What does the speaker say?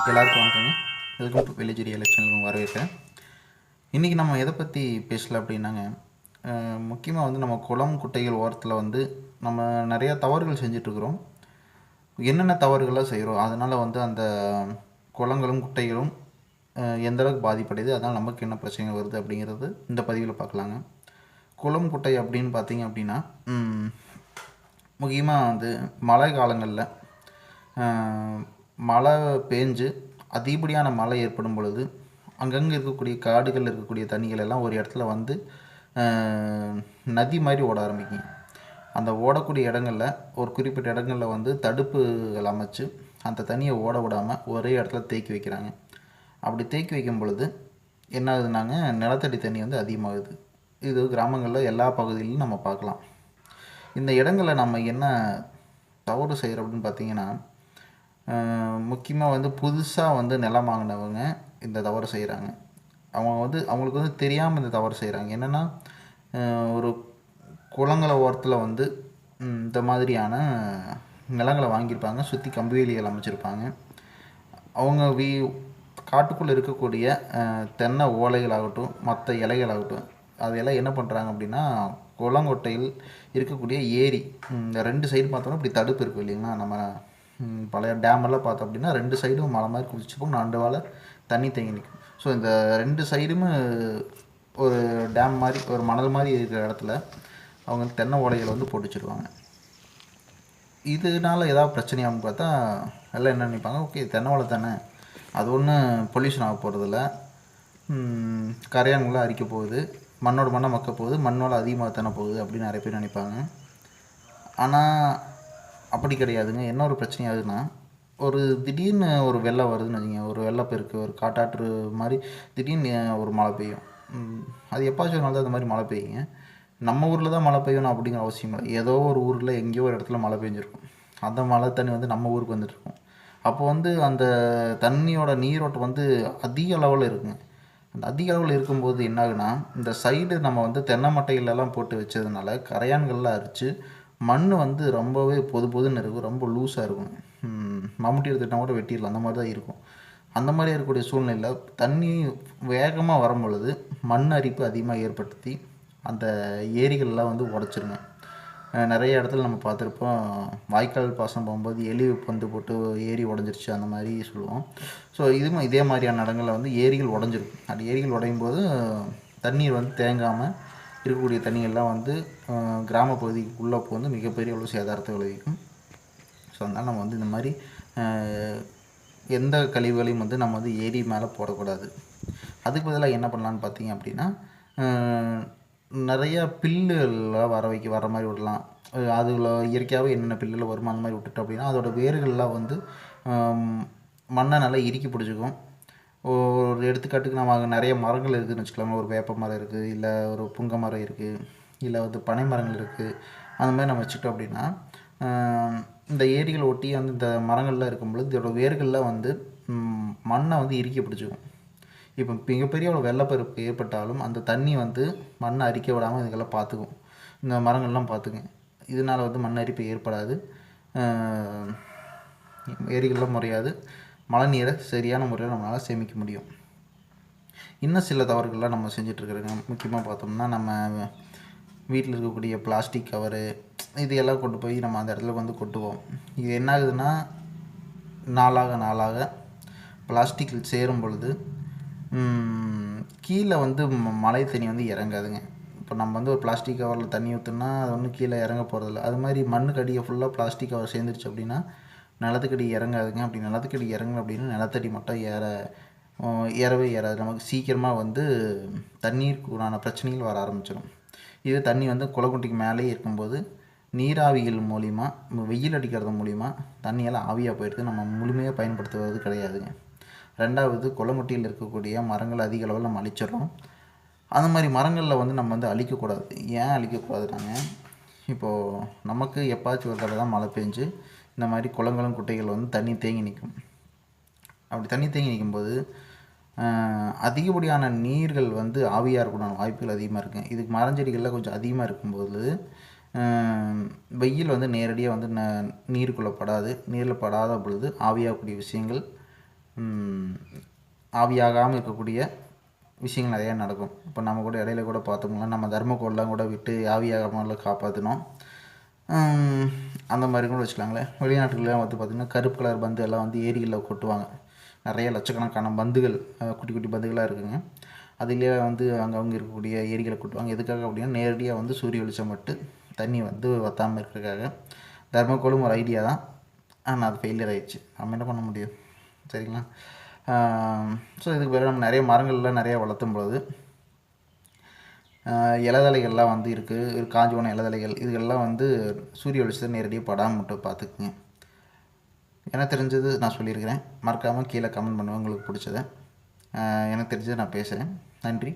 எல்லாருக்கும் வணக்கங்க. Welcome to village area எலெக்ஷனுக்கு வரவேற்கிறேன். இன்றைக்கி நம்ம எதை பற்றி பேசலாம் அப்படின்னாங்க முக்கியமாக வந்து நம்ம குளம் குட்டைகள் ஓரத்தில் வந்து நம்ம நிறையா தவறுகள் செஞ்சிட்ருக்குறோம். என்னென்ன தவறுகள்லாம் செய்கிறோம் அதனால் வந்து அந்த குளங்களும் குட்டைகளும் எந்தளவுக்கு பாதிப்படையுது அதனால் நமக்கு என்ன பிரச்சனை வருது அப்படிங்கிறது இந்த பதிவில் பார்க்கலாங்க. குளம் குட்டை அப்படின்னு பார்த்தீங்க அப்படின்னா முக்கியமாக வந்து மழை காலங்களில் மழை பேஞ்சு அதிகப்படியான மழை ஏற்படும் பொழுது அங்கங்கே இருக்கக்கூடிய காடுகளில் இருக்கக்கூடிய தண்ணிகள் எல்லாம் ஒரு இடத்துல வந்து நதி மாதிரி ஓட ஆரம்பிக்கும். அந்த ஓடக்கூடிய இடங்களில் ஒரு குறிப்பிட்ட இடங்களில் வந்து தடுப்புகள் அமைச்சு அந்த தண்ணியை ஓட விடாமல் ஒரே இடத்துல தேக்கி வைக்கிறாங்க. அப்படி தேக்கி வைக்கும் பொழுது என்ன ஆகுதுனாங்க நிலத்தடி தண்ணி வந்து அதிகமாகுது. இது கிராமங்களில் எல்லா பகுதியிலும் நம்ம பார்க்கலாம். இந்த இடங்களில் நம்ம என்ன தவறு செய்கிறோம் அப்படின்னு பார்த்தீங்கன்னா முக்கியமாக வந்து புதுசாக வந்து நிலம் வாங்கினவங்க இந்த தவறு செய்கிறாங்க அவங்க வந்து அவங்களுக்கு வந்து தெரியாமல் இந்த தவறு செய்கிறாங்க என்னென்னா ஒரு குளங்களை ஓரத்தில் வந்து இந்த மாதிரியான நிலங்களை வாங்கியிருப்பாங்க. சுற்றி கம்பி வேலிகள் அமைச்சிருப்பாங்க. அவங்க வீ காட்டுக்குள்ளே இருக்கக்கூடிய தென்னை ஓலைகளாகட்டும் மற்ற இலைகளாகட்டும் அதையெல்லாம் என்ன பண்ணுறாங்க அப்படின்னா குளங்கொட்டையில் இருக்கக்கூடிய ஏரி இந்த ரெண்டு சைடு பார்த்தோம்னா இப்படி தடுப்பு இருக்கும் இல்லைங்களா? நம்ம பழைய டேமெல்லாம் பார்த்தோம் அப்படின்னா ரெண்டு சைடும் மலை மாதிரி குதிச்சுப்போம் நண்டு வாழை தண்ணி தேங்கி நிற்கும் ஸோ இந்த ரெண்டு சைடும் ஒரு டேம் மாதிரி ஒரு மணல் மாதிரி இருக்கிற இடத்துல அவங்க தென்னை ஓலைகளை வந்து போட்டு வச்சுருவாங்க இதனால் ஏதாவது பிரச்சனையாகும் பார்த்தா எல்லாம் என்ன நினைப்பாங்க? ஓகே தென்னை தானே. அது ஒன்றும் பொல்யூஷன் ஆக போகிறதில்ல கரையான்களாக அரிக்க போகுது. மண்ணோட மண்ணை மக்க போகுது. மண்ணோட அதிகமாக தானே போகுது அப்படின்னு நிறைய பேர் நினைப்பாங்க. ஆனால் அப்படி கிடையாதுங்க. என்ன ஒரு பிரச்சனையாகுதுன்னா ஒரு திடீர்னு ஒரு வெள்ளம் வருதுன்னு வச்சுங்க ஒரு வெள்ளப்பெருக்கு ஒரு காட்டாற்று மாதிரி திடீர்னு ஒரு மழை பெய்யும். அது எப்பாச்சும் ஒரு நாள் தான் அந்த மாதிரி மழை பெய்யுங்க. நம்ம ஊரில் தான் மழை பெய்யணும் அப்படிங்கிற அவசியம் இல்லை. ஏதோ ஒரு ஊரில் எங்கேயோ ஒரு இடத்துல மழை பெஞ்சிருக்கும். அந்த மழை தண்ணி வந்து நம்ம ஊருக்கு வந்துட்டுருக்கும் அப்போ வந்து அந்த தண்ணியோட நீரோட்டம் வந்து அதிக அளவில் இருக்குங்க. அந்த அதிக அளவில் இருக்கும்போது என்ன இந்த சைடு நம்ம வந்து தென்னை மட்டைகளெல்லாம் போட்டு வச்சதுனால கரையான்கள்லாம் அரிச்சு மண் வந்து ரொம்பவே பொது பொதுன்னு இருக்கும் ரொம்ப லூஸாக இருக்கும். மம்முட்டி எடுத்துட்டா கூட வெட்டிடலாம். அந்த மாதிரி தான் இருக்கும். அந்த மாதிரி இருக்கக்கூடிய சூழ்நிலையில் தண்ணி வேகமாக வரும் பொழுது மண் அரிப்பு அதிகமாக ஏற்படுத்தி அந்த ஏரிகள்லாம் வந்து உடச்சிருங்க. நிறைய இடத்துல நம்ம பார்த்துருப்போம் வாய்க்கால் பாசனம் போகும்போது எலி பந்து போட்டு ஏரி உடஞ்சிருச்சு அந்த மாதிரி சொல்லுவோம். ஸோ இதுவும் இதே மாதிரியான இடங்களில் வந்து ஏரிகள் உடஞ்சிருக்கும். அந்த ஏரிகள் உடையும் போது தண்ணீர் வந்து தேங்காமல் இருக்கக்கூடிய தண்ணியெல்லாம் வந்து அஹ், கிராம பகுதிக்குள்ளே வந்து மிகப்பெரிய அளவு சேதாரத்தை விளைவிக்கும். ஸோ அதனால் நம்ம வந்து இந்த மாதிரி எந்த கழிவுகளையும் வந்து நம்ம வந்து ஏரி மேலே போடக்கூடாது. அதுக்கு பதிலாக என்ன பண்ணலான்னு பார்த்தீங்க அப்படின்னா நிறையா நிறைய பில்லுகள்லாம் வர வைக்க வர மாதிரி விடலாம். அதில் அதுல இயற்கையாகவே என்னென்ன பில்லுகள் வருமா அந்த மாதிரி விட்டுட்டோம் அப்படின்னா அதோட வேர்கள்லாம் வந்து மண்ணை நல்லா இறுக்கி பிடிச்சிக்கும். ஒரு எடுத்துக்காட்டுக்கு நம்ம அங்கே நிறைய மரங்கள் இருக்குதுன்னு வச்சுக்கலாமா ஒரு வேப்ப மரம் இருக்குது இல்லை ஒரு புங்க மரம் இருக்குது இல்லை வந்து பனை மரங்கள் இருக்குது அந்த மாதிரி நம்ம வச்சுக்கிட்டோம் அப்படின்னா இந்த ஏரிகள் ஒட்டி வந்து இந்த மரங்கள்லாம் இருக்கும் பொழுது இதோட வேர்கள்லாம் வந்து மண்ணை வந்து இறுக்கி பிடிச்சிக்கும் இப்போ மிகப்பெரிய ஒரு வெள்ளப்பெருக்கு ஏற்பட்டாலும் அந்த தண்ணி வந்து மண்ணை அரிக்க விடாமல் இதுக்கெல்லாம் பார்த்துக்கும். இந்த மரங்கள்லாம் பார்த்துக்குங்க இதனால் வந்து மண் அரிப்பு ஏற்படாது ஏரிகள்லாம் முறையாது. மழை நீரை சரியான முறையில் நம்மளால் சேமிக்க முடியும். இன்னும் சில தவறுகள்லாம் நம்ம செஞ்சிட்ருக்குறோங்க முக்கியமாக பார்த்தோம்னா நம்ம வீட்டில் இருக்கக்கூடிய பிளாஸ்டிக் கவரு இது எல்லாம் கொண்டு போய் நம்ம அந்த இடத்துல வந்து கொட்டுவோம். இது என்ன ஆகுதுன்னா நாளாக நாளாக பிளாஸ்டிக் சேரும் பொழுது கீழே வந்து ம- மழை தண்ணி வந்து இறங்காதுங்க. இப்போ நம்ம வந்து ஒரு பிளாஸ்டிக் கவரில் தண்ணி ஊற்றுனா அது ஒன்றும் கீழே இறங்க போகிறதில்ல அது மாதிரி மண்ணுக்கு அடியை ஃபுல்லாக பிளாஸ்டிக் கவர் சேர்ந்துருச்சு அப்படின்னா நிலத்துக்கடி இறங்காதுங்க. அப்படி நிலத்துக்கடி இறங்கணும் அப்படின்னா நிலத்தடி மட்டும் ஏற ஏறவே ஏறாது. நமக்கு சீக்கிரமாக வந்து தண்ணீருக்குண்டான பிரச்சனைகள் வர ஆரம்பிச்சிடும் இது தண்ணி வந்து குளக்குட்டிக்கு மேலேயே இருக்கும்போது நீராவிகள் மூலிமா வெயில் அடிக்கிறது மூலிமா தண்ணியெல்லாம் ஆவியாக போயிடுது. நம்ம முழுமையாக பயன்படுத்துவது கிடையாதுங்க. ரெண்டாவது குளங்குட்டியில் இருக்கக்கூடிய மரங்கள் அதிக அளவில் நம்ம அழிச்சிடுறோம். அந்த மாதிரி மரங்களில் வந்து நம்ம வந்து அழிக்கக்கூடாது. ஏன் அழிக்கக்கூடாதுனாங்க? இப்போது நமக்கு எப்பாச்சும் ஒரு தடவை தான் மழை பெஞ்சு இந்த மாதிரி குளங்களும் குட்டைகள் வந்து தண்ணி தேங்கி நிற்கும். அப்படி தண்ணி தேங்கி நிற்கும்போது அதிகப்படியான நீர்கள் வந்து ஆவியாக இருக்கணும் வாய்ப்புகள் அதிகமாக இருக்குது இதுக்கு மரஞ்செடிகளில் கொஞ்சம் அதிகமாக இருக்கும்போது வெயில் வந்து நேரடியாக வந்து ந நீருக்குள்ளே படாது. நீரில் படாத பொழுது ஆவியாகக்கூடிய விஷயங்கள் ஆவியாகாமல் இருக்கக்கூடிய விஷயங்கள் நிறையா நடக்கும். இப்போ நம்ம கூட இடையில கூட பார்த்தோம்னா நம்ம தர்மக்கோல்லாம் கூட விட்டு ஆவியாகாமல் காப்பாற்றினோம் அந்த மாதிரி கூட வச்சுக்கலாங்களேன். வெளிநாட்டுலாம் வந்து பார்த்திங்கன்னா கருப்பு கலர் பந்து எல்லாம் வந்து ஏரிகளில் கொட்டுவாங்க. நிறைய லட்சக்கணக்கான பந்துகள் குட்டி குட்டி பந்துகளாக இருக்குங்க. அதுலேயே வந்து அங்கங்கே இருக்கக்கூடிய ஏரிகளை கொட்டுவாங்க. எதுக்காக அப்படின்னா நேரடியாக வந்து சூரிய வெளிச்சம் பட்டு தண்ணி வந்து வத்தாமல் இருக்கிறதுக்காக. தர்மக்கோலும் ஒரு ஐடியா தான். ஆனால் அது ஃபெயிலியர் ஆகிடுச்சு நம்ம என்ன பண்ண முடியும்? சரிங்களா? ஸோ இதுக்கு பிறகு நம்ம நிறைய மரங்கள்லாம் நிறைய வளர்த்தும் பொழுது இலதலைகள்லாம் வந்து இருக்குது காஞ்சி போன இலதலைகள். இதுகள்லாம் வந்து சூரிய வெளிச்சத்தை நேரடியாக படாமல் மட்டும் பார்த்துக்குங்க. எனக்கு தெரிஞ்சது நான் சொல்லியிருக்கிறேன். மறக்காமல் கீழே கமெண்ட் பண்ணுவேன் உங்களுக்கு பிடிச்சத. எனக்கு தெரிஞ்சதை நான் பேசுகிறேன் நன்றி.